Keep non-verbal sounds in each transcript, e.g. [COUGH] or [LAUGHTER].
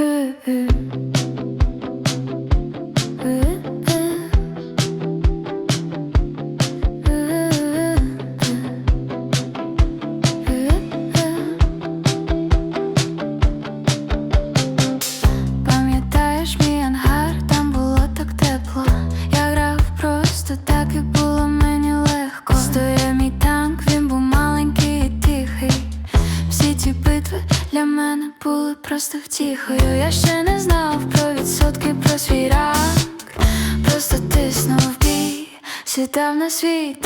Ooh, [LAUGHS] ooh. Були просто втіхою. Я ще не знав про відсотки, про свій рак, Просто тиснув бій, сідав на свій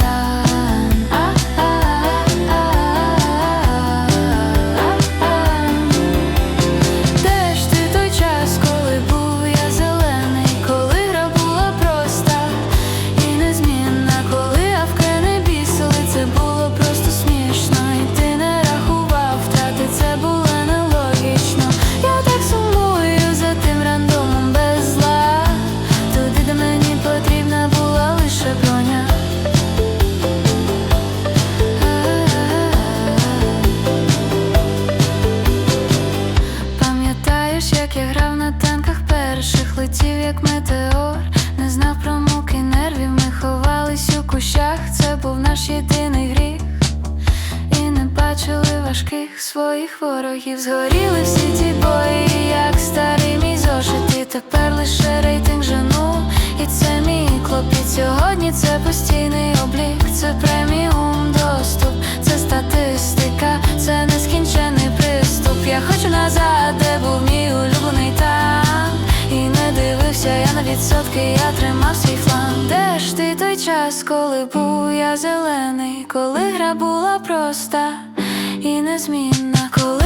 бачили важких своїх ворогів. Згоріли всі ті бої, як старий мій зошит. І тепер лише рейтинг жену, і це мій клопіт. Сьогодні це постійний облік, це преміум доступ, це статистика, це нескінчений приступ. Я хочу назад, де був мій улюблений танк. І не дивився я на відсотки, я тримав свій фланг. Де ж ти той час, коли був я зелений, коли гра була проста і незмінна, коли